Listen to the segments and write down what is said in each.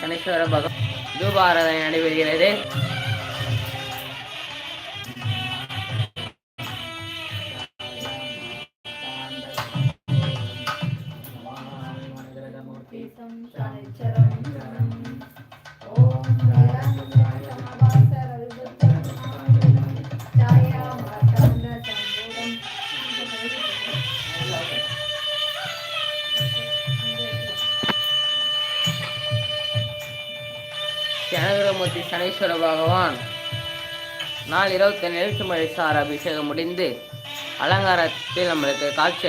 சனீஸ்வர பகவான் தூபாராதனை நடைபெறுகிறது. ஜனகரமூர்த்தி பகவான். நாள் இருபத்தி எழுத்து மழை சார் அபிஷேகம் முடிந்து அலங்காரத்தில் நம்மளுக்கு காட்சி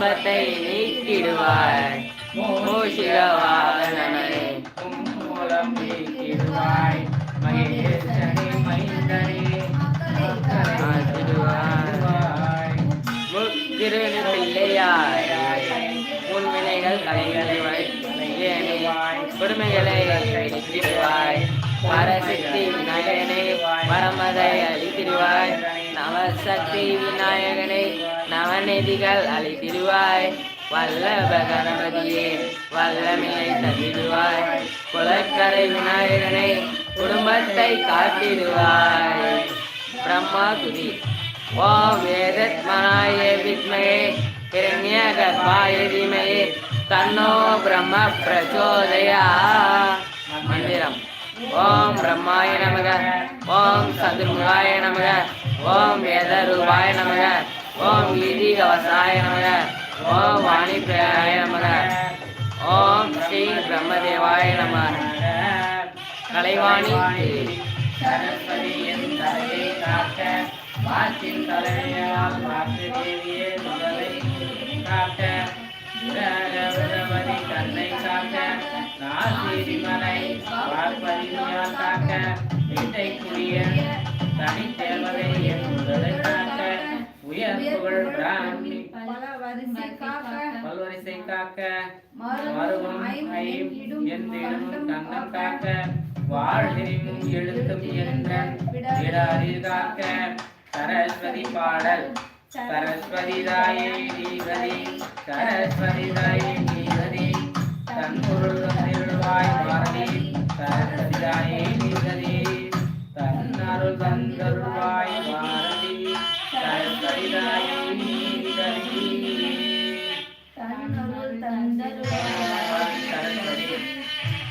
துன்பத்தை நீக்கிடுவார் மூஷிகவாகனே மூலம் நீக்கிடுவாய். மகேசனே மைந்தனே ஆசிடுவாய் பிள்ளையாய் உன் வினைகள் கலைகளை கொடுமைகளை அழித்திடுவாய் பரசக்தி விநாயகனை. பரமதை அழித்திடுவாய் நவசக்தி விநாயகனை. வானதிகள் அழைத்திடுவாய் வல்லப கணபதியே வல்லமையை தந்திடுவாய் குலக்கரை விநாயகனை குடும்பத்தை காத்திடுவாய். பிரம்மா துதி ஓம் வேதத்மனாய வித்மகே பிரண்ய கர்ப்பாய தீமகே தன்னோ பிரம்ம பிரச்சோதயா மந்திரம் ஓம் பிரம்மாய நமக ஓம் சதுர்முகாய நமக ஓம் வேதரூபாய நமக. ஓம் நிதி அவசாய நமக ஓம் வாணிபிராய நமக ஓம் ஸ்ரீ பிரம்மதேவாய நம கலைவாணி. சரஸ்வதி என் தலையை காக்க வாக்கின் தலைமையால் வாக்கு தேவியே முதலை காக்க உதவதி கண்ணை காக்க நாசி மலை வார்பதியால் காக்க வீட்டை குடிய தனித்தேவதை புகழ் பிராமி பல்வரிசை காக்க. ஐம் எந்திடும் கண்ணம் காக்க. வாழ்வினும் எழுத்தும் என்ற விடாரில் காக்க. சரஸ்வதி பாடல். சரஸ்வதி தாயே நீவதி. சரஸ்வதி தாயே நீவதி. தன்பொருள் திருவாய் பாரதி. சரஸ்வதி தாயே நீவதி. தன்னருள் தந்தருவாய் பாரதி.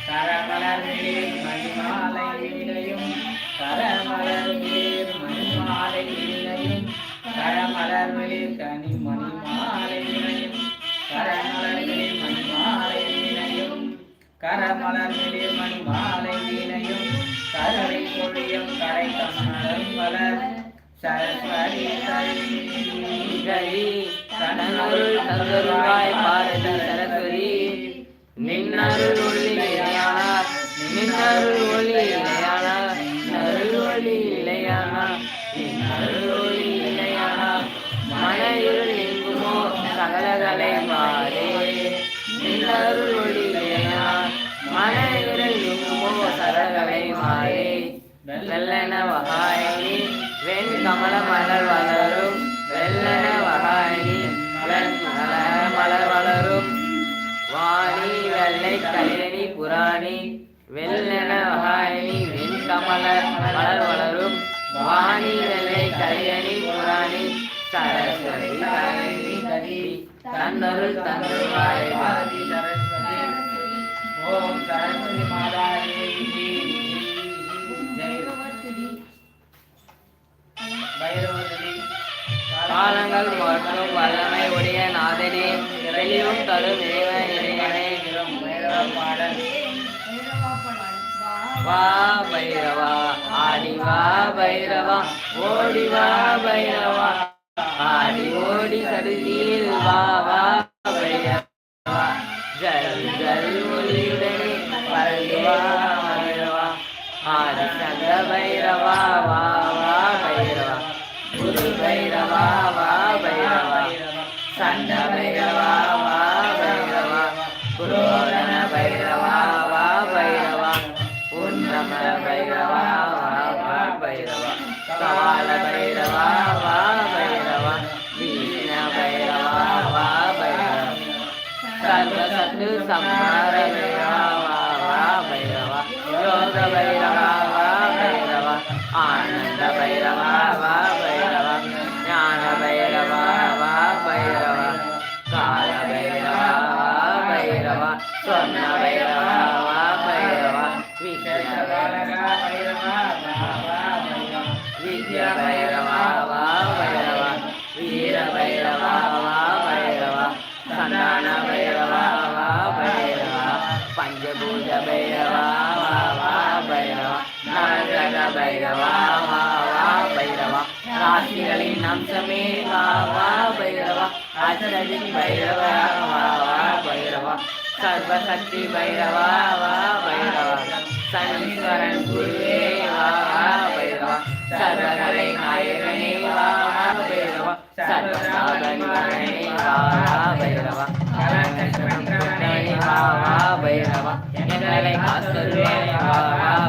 கரமலர்மேல் மணிமாலை வீணையும் கரமலர்மேல் மணிமாலை வீணையும் கரமலர்மேல் கனி மணிமாலை வீணையும் கரமலர்மேல் மணிமாலை வீணையும் கரமலர்மேல் மணிமாலை வீணையும் கருணை பொழியும் கரை கமலம் மலர் சரஸ்வதி கரி தந்தருவாய் பாரதி சரஸ்வதி நின்னருள் ஒளி நிலையானார் நின்னருள் ஒளி நிலையானார் நருள் ஒளி நின்னருள் ஒளி மன இருள் எங்குமோ சகலகலை மாறே. நின்னருள் ஒளி மன இருள் எங்குமோ சகலகலை மாறே வெண் கமல மலர் வளரும் வெள்ளன வகாயினி மலர் வளரும். வாணி வெள்ளை கல்யாணி புராணி வெள்ளன வகாயினி வெண் கமல மலர் வளரும். வாணி வெள்ளை கல்யாணி புராணி சரஸ்வதி கவி தன்னருள் தன்னருள் ஓம் சரஸ்வதி மாதாரி காலங்கள் மற்றும் வல்லமை உடைய நாதனே தெளிவும் தரும் இறைவனே பாடல். வா பைரவா ஆடி வா பைரவா ஓடி வா பைரவா ஆடி ஓடி கருதியில் வா வா பைரவா. ஜல் ஜல் ஒளியுடனே பறந்து வா பைரவா ஆடி சங்க பைரவா வா பைரவா வா பைரவா. சண்ட பைரவா வா பைரவா. புரோதன பைரவா வா பைரவா. உன்னம பைரவா வா வா பைரவா. கவால பைரவா வா பைரவா. வீண பைரவா வா பைரவா. சர்வ சத்து சம்ஹார பைரவா வா வா பைரவா. யோக பைரவா. பைரவா ராசிகளின் அம்சமே வா வா பைரவா. அஷ்டதி பைரவா வா வா பைரவா. சர்வசக்தி பைரவா வா பைரவா. சனீஸ்வரன் குருவே வா வா பைரவா. சர்வகலை நாயகனே வா வா பைரவா. சர்வசாதனே வா வா பைரவா. கலகஷ்டமணி பைரவா. எங்களை காத்தருவே வா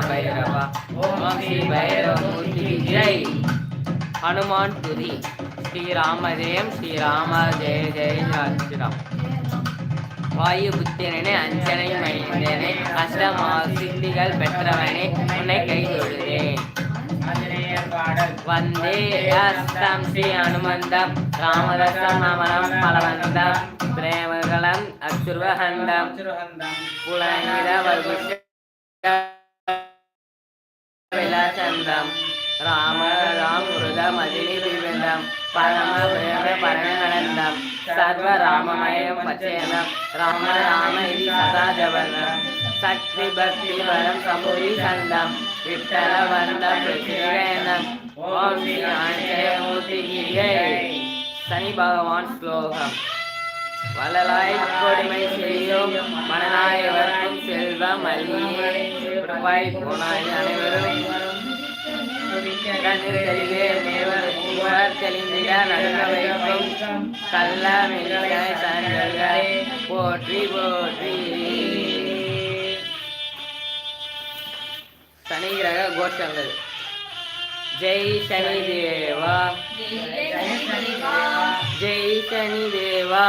பைரவா. ஓம் ஸ்ரீ பைரவமூர்த்தி ஜெய். ஹனுமான் துதி ஸ்ரீராம ஜெயம் ஸ்ரீராம ஜெய ஜெய ஸ்ரீராம் வாயு புத்திரனே அஞ்சனை மைந்தனே அஷ்டமா சித்திகள் பெற்றவனே உன்னை கை தொழுதேன் வந்தே அஸ்தம் ஸ்ரீ அனுமந்தம் ராமரசம் நமனம் பலவந்தம் பிரேமகலம் அச்சுருவகந்தம் புலங்கித விலாசந்தம். ராம ராம் முருக மதினி பிரிவந்தம் பரம பிரேம பரணநந்தம் சர்வ ராமமயம் பச்சேனம் ராம ராம இது சதா ஜபந்தம் சக்தி பக்தி வரம் சமுதி சந்தம் விட்டல வந்தம் பிரசிவேந்தம் ஓம் ஸ்ரீ ஆஞ்சநேய மூர்த்தி சனி பகவான் ஸ்லோகம். வளலாய் கொடுமை செய்யும் மனநாயவர்க்கும் செல்வம் அள்ளியே பிரபாய் போனாய் அனைவரும் கண்ணில் தெளிவே மேவர் மூவர் தெளிந்திட நடுங்க வைக்கும் கல்ல மில்லாய் சான்றல்களே போற்றி போற்றி சனி கிரக கோஷங்கள் ஜெய் சனி தேவா ஜெய் சனி தேவா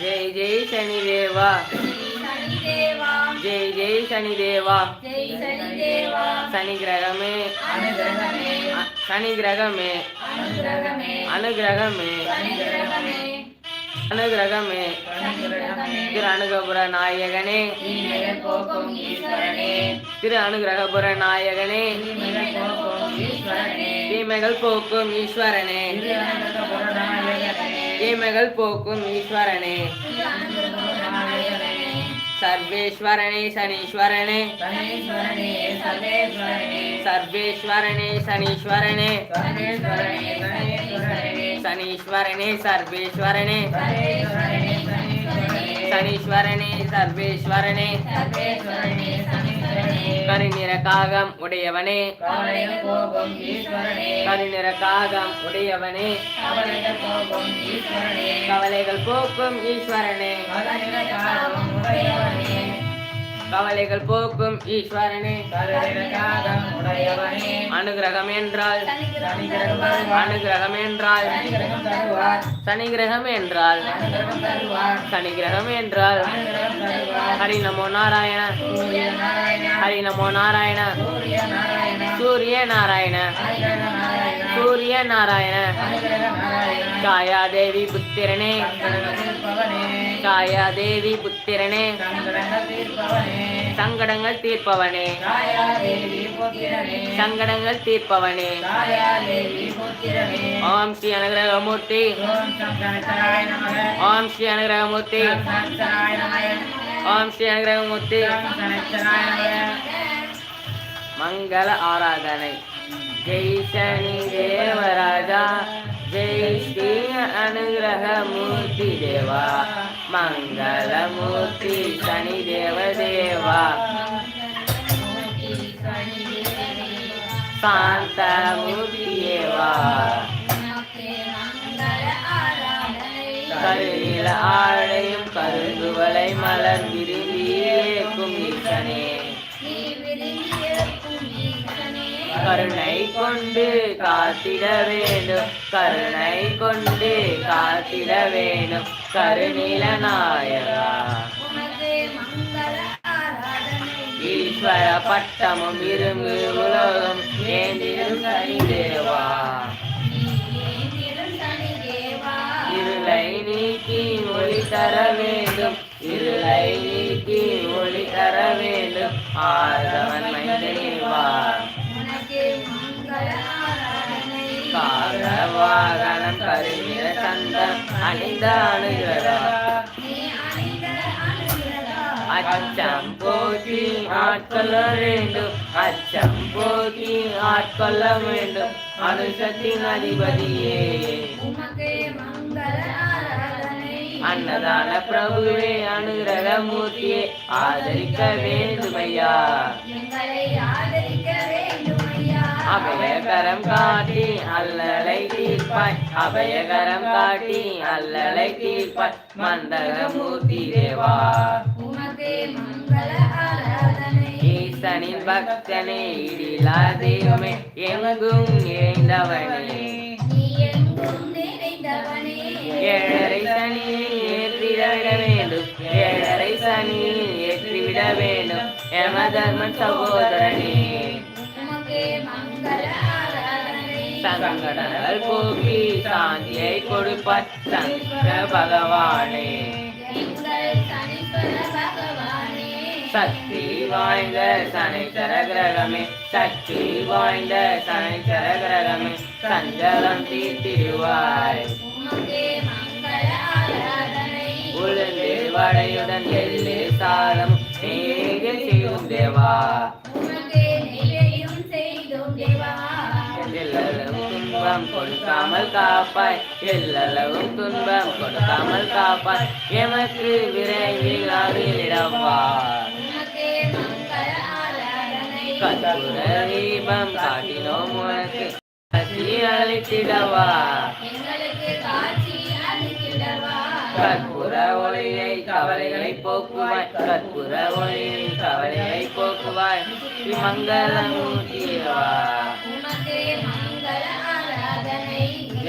ஜெய் ஜெய் சனி தேவா ஜெய் ஜெய் சனி தேவா சனி கிரகமே சனி கிரகமே அனுகிரகமே. அனுகிரகமே. திரு அனுகபுர நாயகனே. திரு அனுகிரகபுர நாயகனே. தீமைகள் போக்கும் ஈஸ்வரனே. தீமைகள் போக்கும் ஈஸ்வரனே. சர்வேஸ்வரனே சனீஸ்வரனே. சர்வேஸ்வரனே. சனீஸ்வரனே. சனீஸ்வரனே சர்வேஸ்வரனே. சனீஸ்வரனே சர்வேஸ்வரனே. கருநிற காகம் உடையவனே. கருநிற காகம் உடையவனே. கவலைகள் போக்கும் ஈஸ்வரனே. கவலைகள் போக்கும் ஈஸ்வரனே. அனுகிரகம் என்றால் அனுகிரகம் என்றால் சனி கிரகம் என்றால் சனி கிரகம் என்றால் ஹரி நமோ நாராயண. ஹரி நமோ நாராயண. சூரிய நாராயண. சூரிய நாராயண காயாதேவி புத்திரனே. காயாதேவி புத்திரனே. சங்கடங்கள் தீர்ப்பவனே. சங்கடங்கள் தீர்ப்பவனே. ஓம் ஸ்ரீ அனுகிரகமூர்த்தி. ஓம் ஸ்ரீ அனுகிரகமூர்த்தி. ஓம் ஸ்ரீ அனுகிரகமூர்த்தி. மங்கள ஆராதனை. ஜெய் சனி தேவராஜா ஜெய் ஸ்ரீ அனுகிரகமூர்த்தி தேவா மங்களமூர்த்தி சனி தேவ தேவா சாந்தமூர்த்தியேவா கருளில் ஆழையும் கருங்குவலை மலர் விரும்பியேக்கும் கருணை கொண்டு காத்திட வேண்டும். கருணை கொண்டு காத்திட வேண்டும். கருநில நாயகா ஈஸ்வர பட்டமும் இரும்பு உலகம் ஏந்திரும் தேவா. இருளை நீக்கி ஒளி தர வேண்டும். இருளை நீக்கி ஒளி தர வேண்டும். ஆதவன் மைந்தேவா கால கருவிய கருநிற சந்தம் அணிந்த அணுகிறதா அச்சம் போக்கி ஆட்கொள்ள வேண்டும். அச்சம் போக்கி ஆட்கொள்ள வேண்டும். அனுஷத்தின் அதிபதியே. அன்னதான பிரபுவே அனுகிரக மூர்த்தியே ஆதரிக்க வேண்டுமையா? எங்களை ஆதரிக்க அபயகரம் காட்டி அல்லலை தீர்ப்பாய். அபயகரம் காட்டி அல்லலை தீர்ப்பாய். மண்டகமூர்த்தி தேவா. ஈசனின் பக்தனே இடிலா தெய்வமே எங்கும் நிறைந்தவனே. ஏழரை சனியை ஏற்றிவிட வேண்டும் ஏழரை சனியை ஏற்றிவிட வேண்டும். யம தர்மன் சகோதரனே. சங்கடங்கள் போக்கி சாந்தியை கொடுப்பாய் சங்கர பகவானே. சக்தி வாய்ந்த சனைச்சர கிரகமே சக்தி வாய்ந்த சனைச்சர கிரகமே சஞ்சலம் தீர்த்திடுவாய். உளுந்து வடையுடன் எள்ளு சாதம் நேக செய்யும் தேவா. துன்பம் கொடுக்காமல் காப்பாய். எல்லளவும் துன்பம் கொடுக்காமல் காப்பாய். எமக்கு விரைவில் அருளிடவா. கற்பூர தீபம் காட்டினோம் உனக்கு கட்சி அளித்திடவா. கற்பூர ஒளியை கவலைகளை போக்குவாய். கற்பூர ஒளியை கவலைகளை போக்குவாய். மங்களமூர்த்தியவா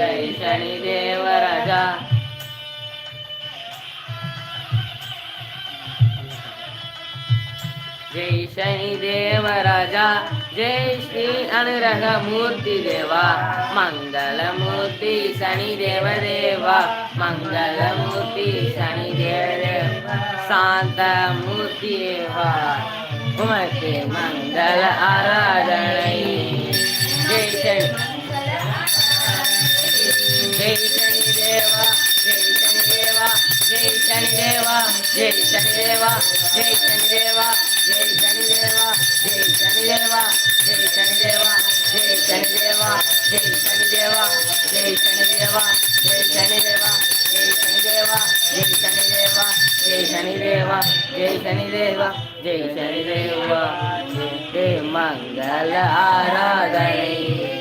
ஜெய் சனி தேவராஜா ஜெய் சனி தேவராஜா ஜெய் ஸ்ரீ அனுரக மூர்த்தி தேவா மங்களமூர்த்தி சனி தேவதேவா மங்களமூர்த்தி சனி தேவதேவா சாந்த மூர்த்தி தேவா உமக்கு மங்கள ஆராதனை ஜெய் சனி ஜெய் சனி தேவா ஜெய் சனி தேவா ஜெய் சனி தேவா ஜெய் சனி தேவா ஜெய் சனி தேவா ஜெய் சனி தேவா ஜெய் சனி தேவா ஜெய் சனி தேவா ஜெய் சனி தேவா ஜெய் சனி தேவா ஜெய் சனி தேவா ஜெய் சனி தேவா ஜெய்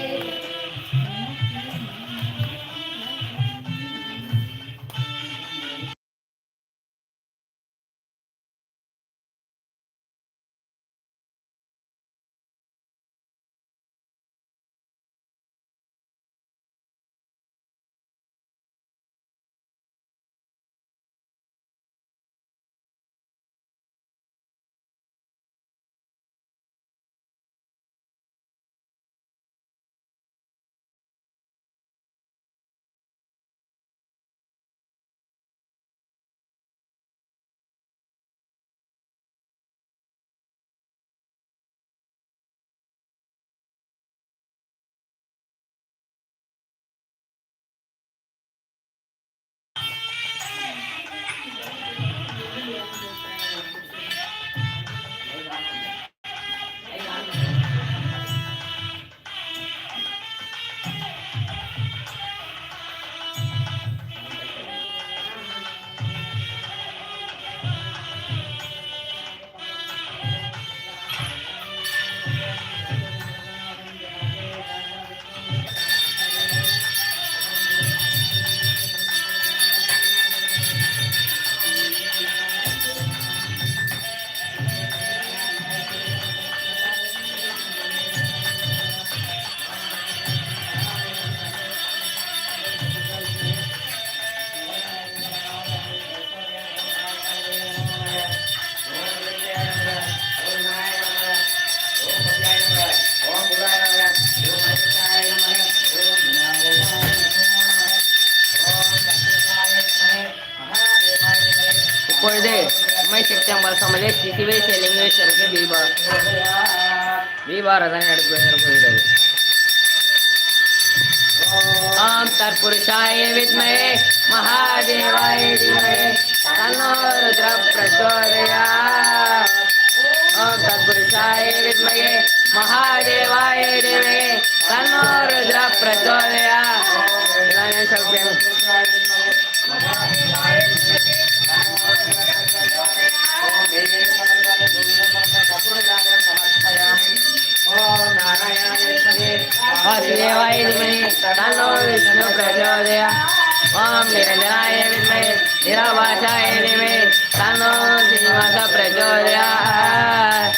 சமலே சிசிவேச லிங்கேஸ்வருக்கு தீபா தீபாராதனை நடப்பு போகிறது ஓம் தற்புருஷாய வித்மயே மகாதேவாய தீமஹே தன்னோ ருத்ர பிரச்சோதயாத் ஓம் தற்புருஷாய வித்மயே மகாதேவாய தீமஹே தன்னோ ருத்ர பிரச்சோதயாத் वासुदेवाय धीमहि तन्नो विष्णु प्रचोदयात् विद्महे श्रीनिवास प्रचोदयात्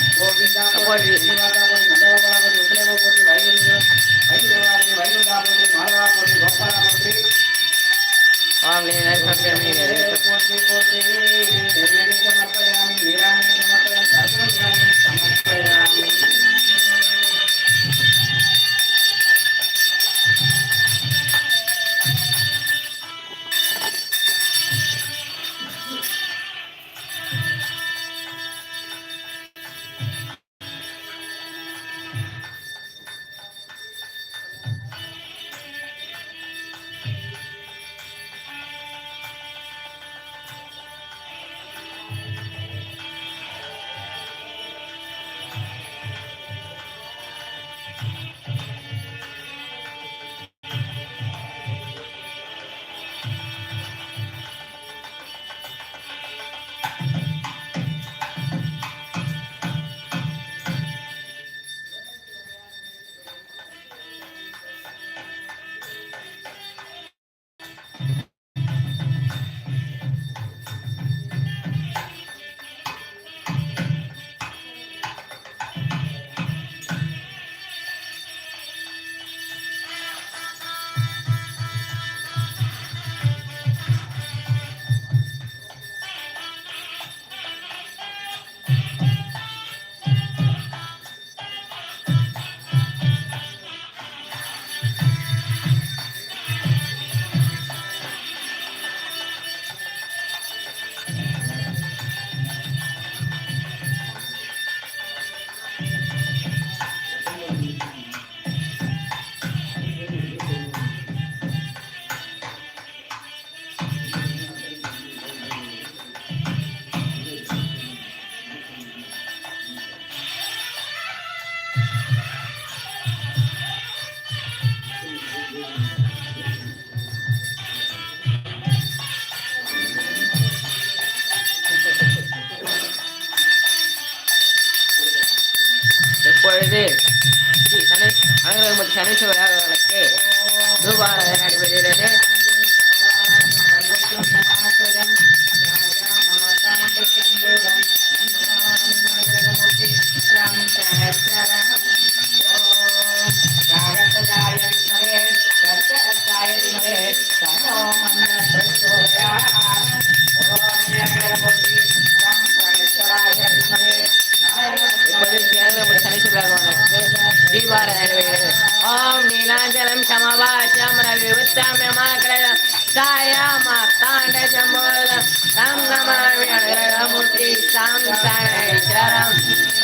தீபாராதனை நடைபெறுகிறது ஓம் நீலாஞ்சலம் சமவாசம் ரவிவத்தம் யமாக்கிரயம் சாயாமார்த்தாண்ட ஜம்போதம் தம் நமாமி அனுகிரகமூர்த்தி சாம் சனேஸ்வரம்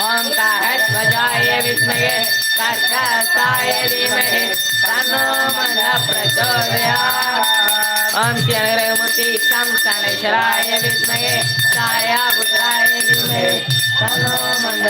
ஓம் காரத்வஜாய வித்மகே கர்த்தாய தீமஹி தன்னோ மந்த பிரச்சோதயாத் ஓம் ஸ்ரீ அனுகிரகமூர்த்தி சாம் சனேஸ்வராய வித்மகே சாயாபுத்ராய தீமஹி தன்னோ மந்த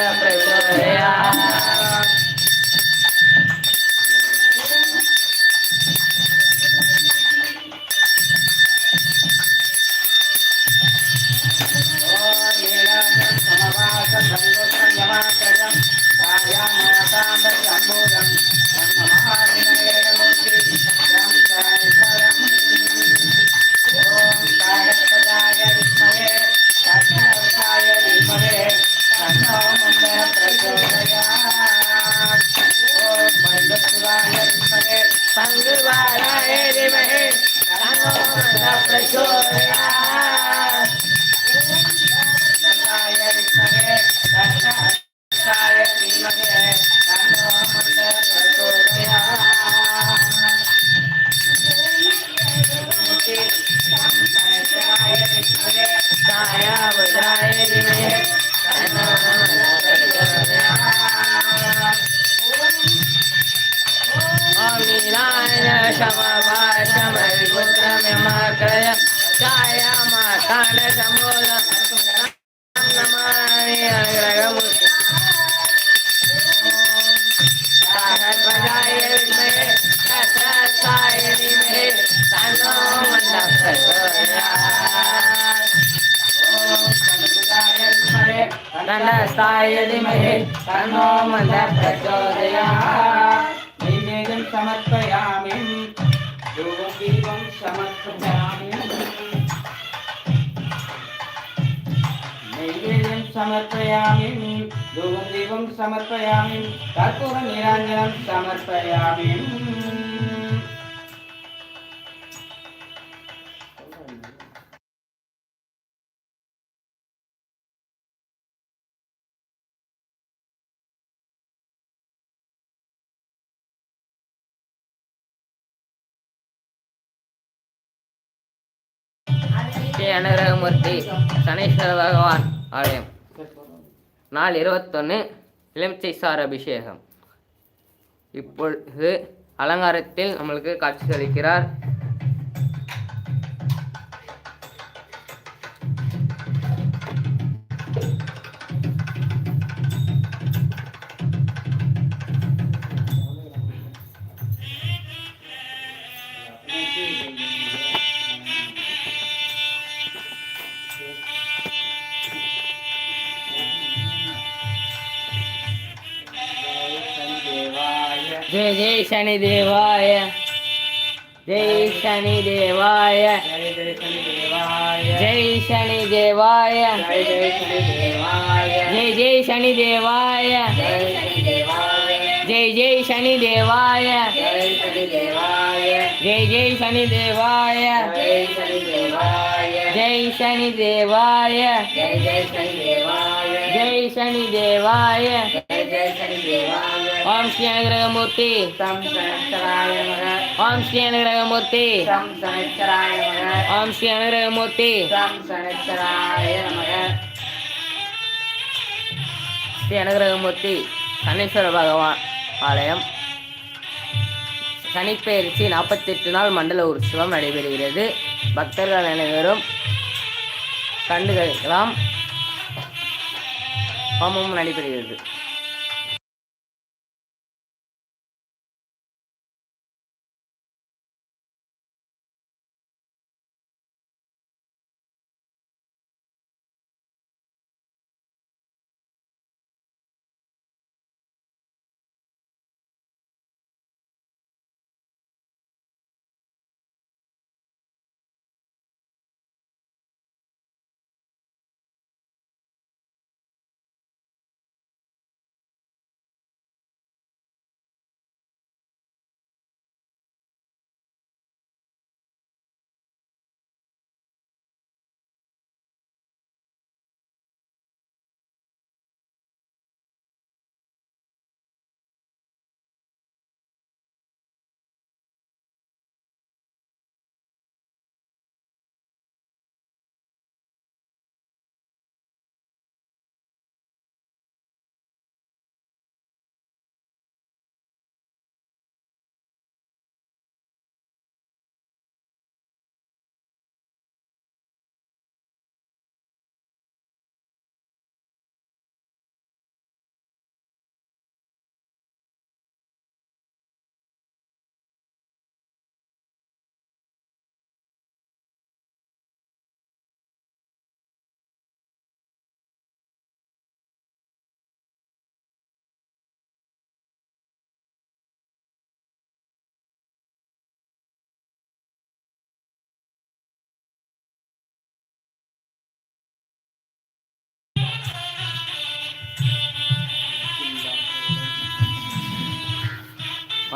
கணேசாய திமகே தன்னோ மந்த பிரச்சோதயா நைவேகம் சமர்ப்பயாமி தூபம் தீபம் சமர்ப்பயாமி நைவேகம் சமர்ப்பயாமி தூபம் தீபம் சமர்ப்பயாமி ஸ்ரீ அனுகிரகமூர்த்தி சனீஸ்வர பகவான் ஆலயம். நாள் இருபத்தொன்று இளமிச்சை சார் அபிஷேகம். இப்பொழுது அலங்காரத்தில் நம்மளுக்கு காட்சி அளிக்கிறார் ஜெய் ஜெய் சனி தேவாய ஜெய் சனி தேவாய ஜெய் சனி தேவாய ஜெய் ஜெய் சனி தேவாய ஜெய் ஜெய் சனி தேவாய ஜெய் ஜெய் ஓம் ஸ்ரீ அனுகிரகமூர்த்தி. ஓம் ஸ்ரீ அனுகிரகமூர்த்தி. ஓம் ஸ்ரீ அனுகிரகமூர்த்தி. ஸ்ரீ அனுகிரகமூர்த்தி சனீஸ்வர பகவான் ஆலயம். சனிப்பெயர்ச்சி நாற்பத்தெட்டு நாள் மண்டல உற்சவம் நடைபெறுகிறது. பக்தர்கள் அனைவரும் கண்டுகளிக்கலாம் ஹோமமும் நடைபெறுகிறது.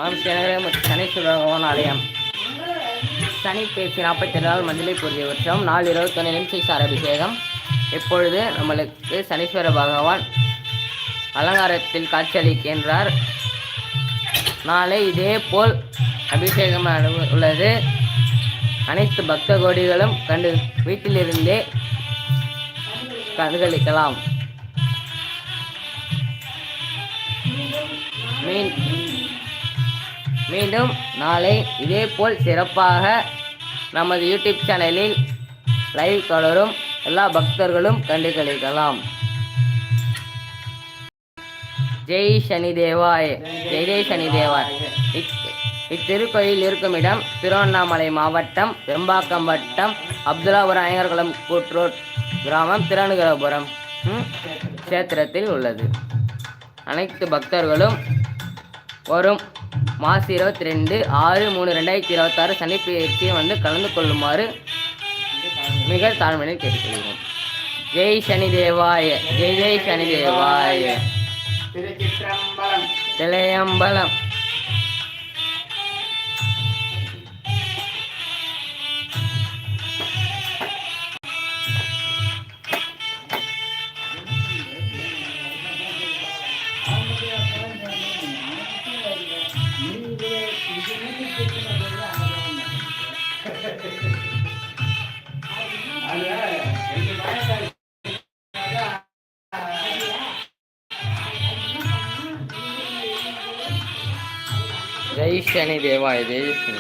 ஓம் ஸ்ரீ சனீஸ்வர பகவான் ஆலயம். சனி பேச்சு நாற்பத்தி நாள் மஞ்சளை பூஜை வருஷம் நாள் இருபத்தொன்று நிமிஷம் சார் அபிஷேகம். இப்பொழுது நம்மளுக்கு சனீஸ்வர பகவான் அலங்காரத்தில் காட்சியளிக்கின்றார் நாளை இதே போல் அபிஷேகம் உள்ளது அனைத்து பக்த கோடிகளும் கண்டு வீட்டிலிருந்தே கண்களிக்கலாம் மீன் மீண்டும் நாளை இதேபோல் சிறப்பாக நமது யூடியூப் சேனலில் லைவ் தொடரும். எல்லா பக்தர்களும் கண்டு கழிக்கலாம் ஜெய் சனி தேவாய் ஜெய் ஜெய் சனி தேவாய் இத்திருக்கோயில் இருக்கும் இடம் திருவண்ணாமலை மாவட்டம் பெரும்பாக்கம் வட்டம் அப்துல்லாபுரம் ஐயங்கர்குளம் கூட்ரோட் கிராமம் திருவனந்தபுரம் ம், கஷேத்திரத்தில் உள்ளது. அனைத்து பக்தர்களும் வரும். மாசி இருபத்தி ரெண்டு ஆறு மூணு ரெண்டாயிரத்தி இருபத்தாறு சனிப்பெயர்ச்சியை வந்து கலந்து கொள்ளுமாறு மிக தாழ்மையை கேட்டுக்கொள்கிறோம். ஜெய் சனி தேவாய ஜெய் ஜெய் சனி தேவாய திருச்சிற்றம்பலம். திளையம்பலம் ஜெய் சனி தேவாய ஜெய் சனி தேவாய